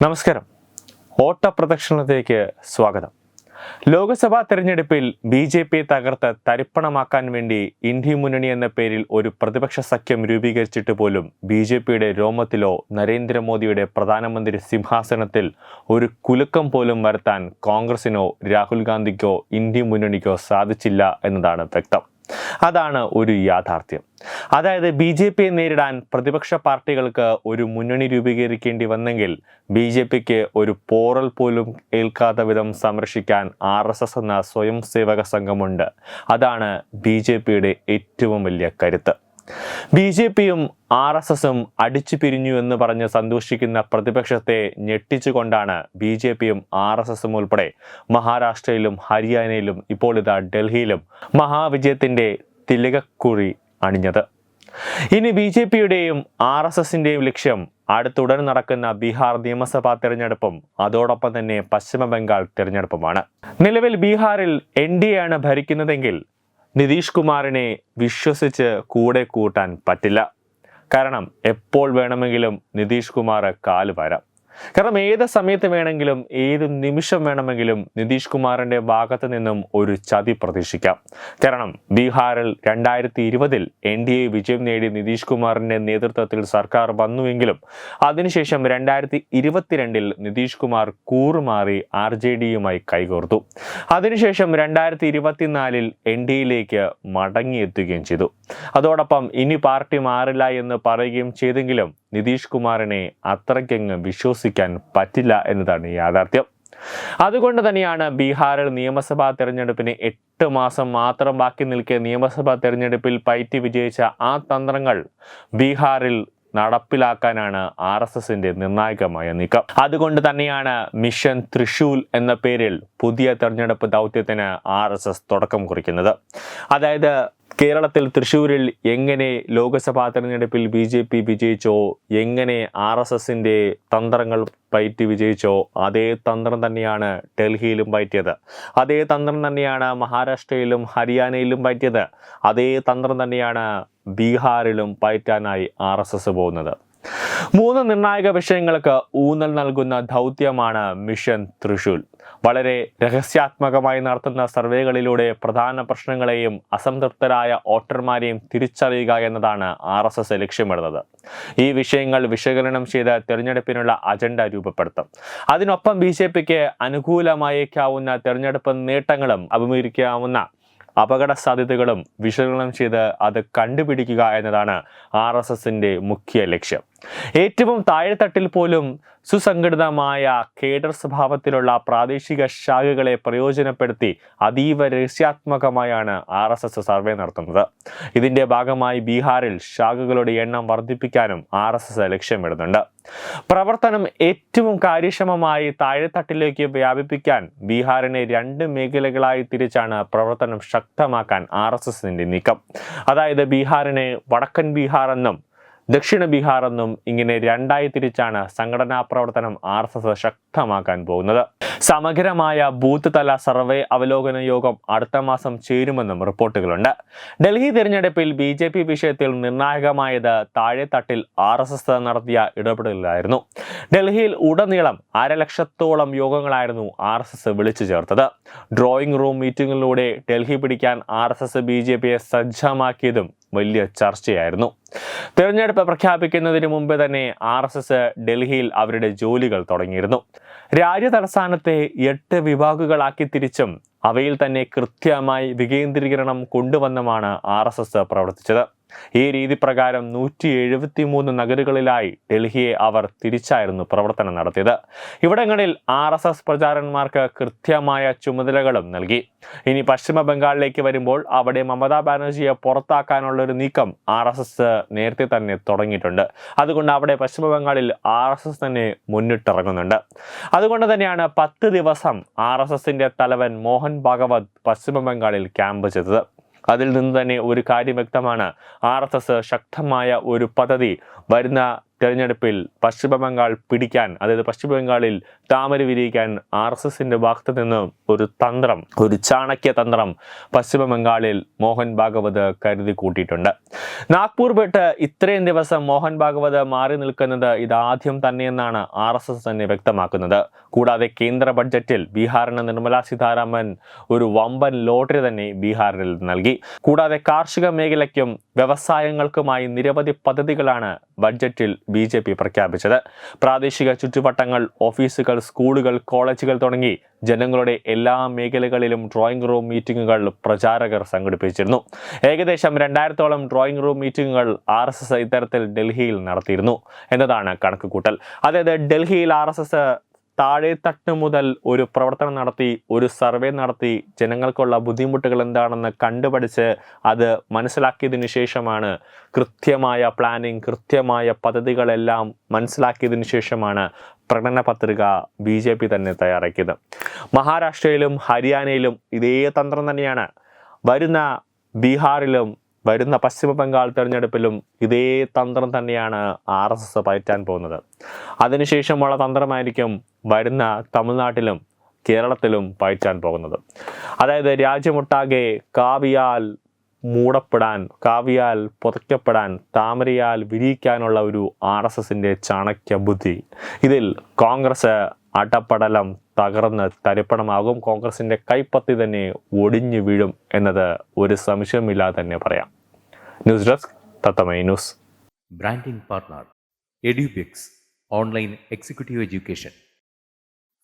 നമസ്കാരം. ഓട്ടപ്രദക്ഷിണത്തിലേക്ക് സ്വാഗതം. ലോക്സഭാ തെരഞ്ഞെടുപ്പിൽ ബി ജെ പി തകർത്ത് തരിപ്പണമാക്കാൻ വേണ്ടി ഇന്ത്യ മുന്നണി എന്ന പേരിൽ ഒരു പ്രതിപക്ഷ സഖ്യം രൂപീകരിച്ചിട്ട് പോലും ബി ജെ പിയുടെ രോമത്തിലോ നരേന്ദ്രമോദിയുടെ പ്രധാനമന്ത്രി സിംഹാസനത്തിൽ ഒരു കുലുക്കം പോലും വരുത്താൻ കോൺഗ്രസിനോ രാഹുൽ ഗാന്ധിക്കോ ഇന്ത്യ മുന്നണിക്കോ സാധിച്ചില്ല എന്നതാണ് വ്യക്തം. അതാണ് ഒരു യാഥാർത്ഥ്യം. അതായത് ബി ജെ പിയെ നേരിടാൻ പ്രതിപക്ഷ പാർട്ടികൾക്ക് ഒരു മുന്നണി രൂപീകരിക്കേണ്ടി വന്നെങ്കിൽ ബി ജെ പിക്ക് ഒരു പോറൽ പോലും ഏൽക്കാത്ത വിധം സംരക്ഷിക്കാൻ ആർ എസ് എസ് എന്ന സ്വയം സേവക സംഘമുണ്ട്. അതാണ് ബി ജെ പിയുടെ ഏറ്റവും വലിയ കരുത്ത്. ബി ജെ പിയും ആർ എസ് എസും അടിച്ചു പിരിഞ്ഞു എന്ന് പറഞ്ഞ് സന്തോഷിക്കുന്ന പ്രതിപക്ഷത്തെ ഞെട്ടിച്ചുകൊണ്ടാണ് ബി ജെ പിയും ആർ എസ് എസും ഉൾപ്പെടെ മഹാരാഷ്ട്രയിലും ഹരിയാനയിലും ഇപ്പോൾ ഇതാ ഡൽഹിയിലും മഹാവിജയത്തിന്റെ തിലകക്കുറി അണിഞ്ഞത്. ഇനി ബി ജെ പിയുടെയും ആർ എസ് എസിന്റെയും ലക്ഷ്യം അടുത്തുടൻ നടക്കുന്ന ബീഹാർ നിയമസഭാ തെരഞ്ഞെടുപ്പും അതോടൊപ്പം തന്നെ പശ്ചിമ ബംഗാൾ തെരഞ്ഞെടുപ്പുമാണ്. നിലവിൽ ബീഹാറിൽ എൻ ഡി എ ആണ് ഭരിക്കുന്നതെങ്കിൽ നിതീഷ് കുമാറിനെ വിശ്വസിച്ച് കൂടെ കൂട്ടാൻ പറ്റില്ല. കാരണം എപ്പോൾ വേണമെങ്കിലും നിതീഷ് കുമാർ കാൽ വരാം. കാരണം ഏത് സമയത്ത് വേണമെങ്കിലും ഏത് നിമിഷം വേണമെങ്കിലും നിതീഷ് കുമാറിന്റെ ഭാഗത്ത് നിന്നും ഒരു ചതി പ്രതീക്ഷിക്കാം. കാരണം ബീഹാറിൽ രണ്ടായിരത്തി ഇരുപതിൽ എൻ ഡി എ വിജയം നേടി നിതീഷ് കുമാറിന്റെ നേതൃത്വത്തിൽ സർക്കാർ വന്നുവെങ്കിലും അതിനുശേഷം രണ്ടായിരത്തി ഇരുപത്തിരണ്ടിൽ നിതീഷ് കുമാർ കൂറുമാറി ആർ ജെ ഡിയുമായി കൈകോർത്തു. അതിനുശേഷം രണ്ടായിരത്തി ഇരുപത്തിനാലിൽ എൻ ഡി എയിലേക്ക് മടങ്ങിയെത്തുകയും ചെയ്തു. അതോടൊപ്പം ഇനി പാർട്ടി മാറില്ല എന്ന് പറയുകയും ചെയ്തെങ്കിലും നിതീഷ് കുമാറിനെ അത്രയ്ക്കങ്ങ് വിശ്വസിക്കാൻ പറ്റില്ല എന്നതാണ് യാഥാർത്ഥ്യം. അതുകൊണ്ട് തന്നെയാണ് ബീഹാറിൽ നിയമസഭാ തെരഞ്ഞെടുപ്പിന് എട്ട് മാസം മാത്രം ബാക്കി നിൽക്കെ നിയമസഭാ തെരഞ്ഞെടുപ്പിൽ പയറ്റി വിജയിച്ച ആ തന്ത്രങ്ങൾ ബീഹാറിൽ നടപ്പിലാക്കാനാണ് ആർ എസ് എസിന്റെ നിർണായകമായ നീക്കം. അതുകൊണ്ട് തന്നെയാണ് മിഷൻ തൃശൂൽ എന്ന പേരിൽ പുതിയ തെരഞ്ഞെടുപ്പ് ദൗത്യത്തിന് ആർ എസ് എസ് തുടക്കം കുറിക്കുന്നത്. അതായത് കേരളത്തിൽ തൃശ്ശൂരിൽ എങ്ങനെ ലോക്സഭാ തെരഞ്ഞെടുപ്പിൽ ബി ജെ പി വിജയിച്ചോ എങ്ങനെ ആർ എസ് എസിന്റെ തന്ത്രങ്ങൾ പയറ്റി വിജയിച്ചോ അതേ തന്ത്രം തന്നെയാണ് ഡൽഹിയിലും പയറ്റിയത്. അതേ തന്ത്രം തന്നെയാണ് മഹാരാഷ്ട്രയിലും ഹരിയാനയിലും പയറ്റിയത്. അതേ തന്ത്രം തന്നെയാണ് ബീഹാറിലും പയറ്റാനായി ആർ എസ് എസ് പോകുന്നത്. മൂന്ന് നിർണായക വിഷയങ്ങൾക്ക് ഊന്നൽ നൽകുന്ന ദൗത്യമാണ് മിഷൻ തൃശൂൽ. വളരെ രഹസ്യാത്മകമായി നടത്തുന്ന സർവേകളിലൂടെ പ്രധാന പ്രശ്നങ്ങളെയും അസംതൃപ്തരായ വോട്ടർമാരെയും തിരിച്ചറിയുക എന്നതാണ് ആർ എസ് എസ് ലക്ഷ്യമിടുന്നത്. ഈ വിഷയങ്ങൾ വിശകലനം ചെയ്ത് തെരഞ്ഞെടുപ്പിനുള്ള അജണ്ട രൂപപ്പെടുത്തും. അതിനൊപ്പം ബി ജെ പിക്ക് അനുകൂലമായേക്കാവുന്ന തെരഞ്ഞെടുപ്പ് നേട്ടങ്ങളും അഭിമുഖീകരിക്കാവുന്ന അപകട സാധ്യതകളും വിശകലനം ചെയ്ത് അത് കണ്ടുപിടിക്കുക എന്നതാണ് ആർ എസ് എസിന്റെ മുഖ്യ ലക്ഷ്യം. ഏറ്റവും താഴെത്തട്ടിൽ പോലും സുസംഘടിതമായ കേഡർ സ്വഭാവത്തിലുള്ള പ്രാദേശിക ശാഖകളെ പ്രയോജനപ്പെടുത്തി അതീവ രഹസ്യാത്മകമായാണ് ആർ എസ് എസ് സർവേ നടത്തുന്നത്. ഇതിന്റെ ഭാഗമായി ബീഹാറിൽ ശാഖകളുടെ എണ്ണം വർദ്ധിപ്പിക്കാനും ആർ എസ് എസ് ലക്ഷ്യമിടുന്നുണ്ട്. പ്രവർത്തനം ഏറ്റവും കാര്യക്ഷമമായി താഴെത്തട്ടിലേക്ക് വ്യാപിപ്പിക്കാൻ ബീഹാറിനെ രണ്ട് മേഖലകളായി തിരിച്ചാണ് പ്രവർത്തനം ശക്തമാക്കാൻ ആർ എസ് എസിന്റെ നീക്കം. അതായത് ബീഹാറിനെ വടക്കൻ ബീഹാർ എന്നും ദക്ഷിണ ബീഹാർ എന്നും ഇങ്ങനെ രണ്ടായി തിരിച്ചാണ് സംഘടനാ പ്രവർത്തനം ആർ എസ് എസ് ശക്തമാക്കാൻ പോകുന്നത്. സമഗ്രമായ ബൂത്ത് തല സർവേ അവലോകന യോഗം അടുത്ത മാസം ചേരുമെന്നും റിപ്പോർട്ടുകളുണ്ട്. ഡൽഹി തിരഞ്ഞെടുപ്പിൽ ബി ജെ പി വിഷയത്തിൽ നിർണായകമായത് താഴെത്തട്ടിൽ ആർ എസ് എസ് നടത്തിയ ഇടപെടലിലായിരുന്നു. ഡൽഹിയിൽ ഉടനീളം അരലക്ഷത്തോളം യോഗങ്ങളായിരുന്നു ആർ എസ് എസ് വിളിച്ചു ചേർത്തത്. ഡ്രോയിങ് റൂം മീറ്റിംഗിലൂടെ ഡൽഹി പിടിക്കാൻ R S S B J പിയെ സജ്ജമാക്കിയതും വലിയ ചർച്ചയായിരുന്നു. തിരഞ്ഞെടുപ്പ് പ്രഖ്യാപിക്കുന്നതിന് മുമ്പ് തന്നെ ആർ എസ് എസ് ഡൽഹിയിൽ അവരുടെ ജോലികൾ തുടങ്ങിയിരുന്നു. രാജ്യതലസ്ഥാനത്തെ എട്ട് വിഭാഗങ്ങളാക്കി തിരിച്ചും അവയിൽ തന്നെ കൃത്യമായി വികേന്ദ്രീകരണം കൊണ്ടുവന്നുമാണ് ആർ പ്രവർത്തിച്ചത്. ഈ രീതി പ്രകാരം നൂറ്റി എഴുപത്തി മൂന്ന് നഗരങ്ങളിലായി ഡൽഹിയെ അവർ തിരിച്ചായിരുന്നു പ്രവർത്തനം നടത്തിയത്. ഇവിടങ്ങളിൽ ആർ എസ് എസ് പ്രചാരന്മാർക്ക് കൃത്യമായ ചുമതലകളും നൽകി. ഇനി പശ്ചിമ ബംഗാളിലേക്ക് വരുമ്പോൾ അവിടെ മമതാ ബാനർജിയെ പുറത്താക്കാനുള്ള ഒരു നീക്കം ആർ എസ് എസ് നേരത്തെ തന്നെ തുടങ്ങിയിട്ടുണ്ട്. അതുകൊണ്ട് അവിടെ പശ്ചിമ ബംഗാളിൽ ആർ എസ് എസ് തന്നെ മുന്നിട്ടിറങ്ങുന്നുണ്ട്. അതുകൊണ്ട് തന്നെയാണ് പത്ത് ദിവസം ആർ എസ് എസിന്റെ തലവൻ മോഹൻ ഭാഗവത് പശ്ചിമ ബംഗാളിൽ ക്യാമ്പ് ചെയ്തത്. അതിൽ നിന്ന് തന്നെ ഒരു കാര്യം വ്യക്തമാണ്. ആർ ശക്തമായ ഒരു പദ്ധതി വരുന്ന തെരഞ്ഞെടുപ്പിൽ പശ്ചിമബംഗാൾ പിടിക്കാൻ അതായത് പശ്ചിമബംഗാളിൽ താമര വിരിയിക്കാൻ ആർ എസ് എസിന്റെ ഭാഗത്ത് നിന്ന് ഒരു തന്ത്രം ഒരു ചാണക്യ തന്ത്രം പശ്ചിമബംഗാളിൽ മോഹൻ ഭാഗവത് കരുതി കൂട്ടിയിട്ടുണ്ട്. നാഗ്പൂർ വിട്ട് ഇത്രയും ദിവസം മോഹൻ ഭാഗവത് മാറി നിൽക്കുന്നത് ഇതാദ്യം തന്നെയെന്നാണ് ആർ എസ് എസ് തന്നെ വ്യക്തമാക്കുന്നത്. കൂടാതെ കേന്ദ്ര ബഡ്ജറ്റിൽ ബീഹാറിന് നിർമ്മല സീതാരാമൻ ഒരു വമ്പൻ ലോട്ടറി തന്നെ ബീഹാറിൽ നൽകി. കൂടാതെ കാർഷിക മേഖലയ്ക്കും വ്യവസായങ്ങൾക്കുമായി നിരവധി പദ്ധതികളാണ് ബഡ്ജറ്റിൽ ബി ജെ പി പ്രഖ്യാപിച്ചത്. പ്രാദേശിക ചുറ്റുവട്ടങ്ങൾ ഓഫീസുകൾ സ്കൂളുകൾ കോളേജുകൾ തുടങ്ങി ജനങ്ങളുടെ എല്ലാ മേഖലകളിലും ഡ്രോയിങ് റൂം മീറ്റിംഗുകൾ പ്രചാരകർ സംഘടിപ്പിച്ചിരുന്നു. ഏകദേശം രണ്ടായിരത്തോളം ഡ്രോയിങ് റൂം മീറ്റിംഗുകൾ ആർ എസ് എസ് ഇത്തരത്തിൽ ഡൽഹിയിൽ നടത്തിയിരുന്നു എന്നതാണ് കണക്കുകൂട്ടൽ. അതായത് ഡൽഹിയിൽ ആർ എസ് എസ് താഴെത്തട്ട് മുതൽ ഒരു പ്രവർത്തനം നടത്തി ഒരു സർവേ നടത്തി ജനങ്ങൾക്കുള്ള ബുദ്ധിമുട്ടുകൾ എന്താണെന്ന് കണ്ടുപഠിച്ച് അത് മനസ്സിലാക്കിയതിനു ശേഷമാണ് കൃത്യമായ പ്ലാനിങ് കൃത്യമായ പദ്ധതികളെല്ലാം മനസ്സിലാക്കിയതിനു ശേഷമാണ് പ്രകടന പത്രിക ബി ജെ പി തന്നെ തയ്യാറാക്കിയത്. മഹാരാഷ്ട്രയിലും ഹരിയാനയിലും ഇതേ തന്ത്രം തന്നെയാണ്. വരുന്ന ബീഹാറിലും വരുന്ന പശ്ചിമ ബംഗാൾ തെരഞ്ഞെടുപ്പിലും ഇതേ തന്ത്രം തന്നെയാണ് ആർ എസ് എസ് പയറ്റാൻ പോകുന്നത്. അതിനുശേഷമുള്ള തന്ത്രമായിരിക്കും വരുന്ന തമിഴ്നാട്ടിലും കേരളത്തിലും പയറ്റാൻ പോകുന്നത്. അതായത് രാജ്യമൊട്ടാകെ കാവിയാൽ മൂടപ്പെടാൻ കാവിയാൽ പുതയ്ക്കപ്പെടാൻ താമരയാൽ വിരിയിക്കാനുള്ള ഒരു ആർ എസ് എസിന്റെ ചാണക്യ ബുദ്ധി ഇതിൽ കോൺഗ്രസ് അടപ്പടലം തകർന്ന് തരിപ്പണമാകും. കോൺഗ്രസിന്റെ കൈപ്പത്തി തന്നെ ഒടിഞ്ഞു വീഴും എന്നത് ഒരു സംശയമില്ലാതെ തന്നെ പറയാം. News desk Thathamai news. Branding partner Edubix online executive education